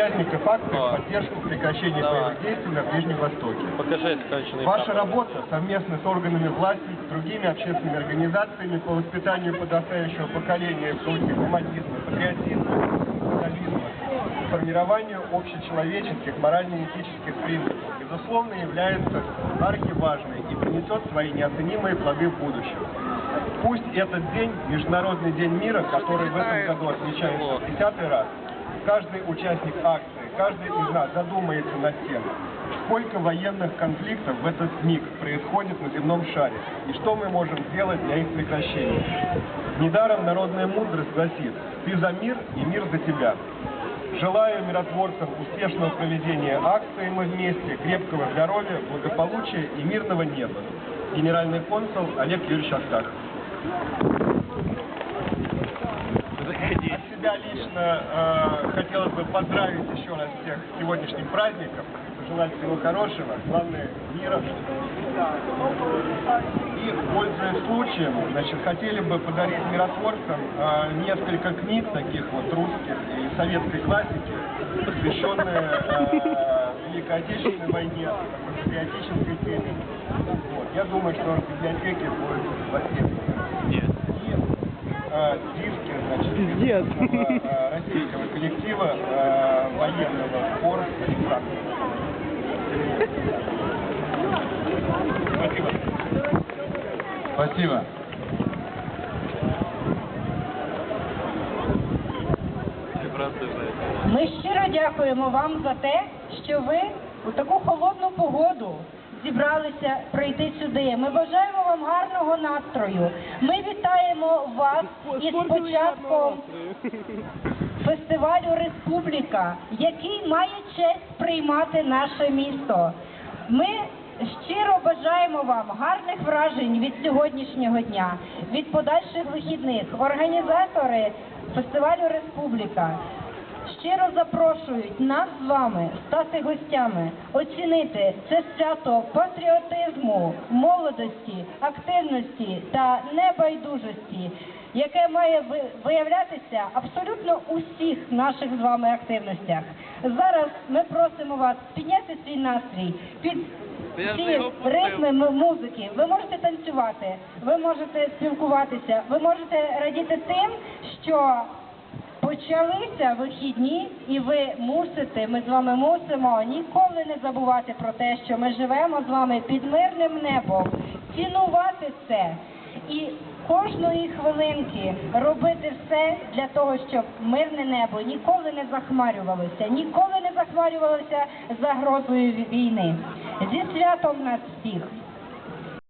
участников акции в поддержку прекращения Давай. боевых действий на Ближнем Востоке. Покажи скачанный Ваша работа совместно с органами власти, другими общественными организациями по воспитанию подрастающего поколения в духе гуманизма, патриотизма, социализма, формированию общечеловеческих, морально-этических принципов, безусловно, является архиважной и принесет свои неоценимые плоды в будущем. Пусть этот день, Международный день мира, который в этом году отмечается в десятый раз, каждый участник акции, каждый из нас задумается над тем, сколько военных конфликтов в этот миг происходит на земном шаре, и что мы можем сделать для их прекращения. Недаром народная мудрость гласит «Ты за мир, и мир за тебя». Желаю миротворцам успешного проведения акции «Мы вместе», крепкого здоровья, благополучия и мирного неба. Генеральный консул Олег Юрьевич Астахов. Себя лично э, хотелось бы поздравить еще раз всех с сегодняшним праздником, пожелать всего хорошего, главное мира. И, пользуясь случаем, значит, хотели бы подарить миротворцам э, несколько книг таких вот русских и советской классики, посвященные э, Великой Отечественной войне, патриотической теме. Вот. Я думаю, что в библиотеке будет востребовано. Нет. Э, диски, значит, Пиздец. известного, э, российского коллектива э, военного хор Спасибо. Спасибо. Ми щиро дякуємо вам за те, що ви у таку холодну погоду зібралися прийти сюди. Ми бажаємо вам гарного настрою. Ми вітаємо вас із початком фестивалю Республіка, який має честь приймати наше місто. Ми щиро бажаємо вам гарних вражень від сьогоднішнього дня, від подальших вихідних. Організатори фестивалю Республіка щиро запрошують нас з вами стати гостями, оцінити це свято патріотизму, молодості, активності та небайдужості, яке має виявлятися абсолютно у всіх наших з вами активностях. Зараз ми просимо вас підняти свій настрій під ці ритми музики. Ви можете танцювати, ви можете спілкуватися, ви можете радіти тим, що Почалися вихідні, і ви мусите, ми з вами мусимо ніколи не забувати про те, що ми живемо з вами під мирним небом, цінувати це і кожної хвилинки робити все для того, щоб мирне небо ніколи не захмарювалося, ніколи не захмарювалося загрозою війни. Зі святом нас всіх!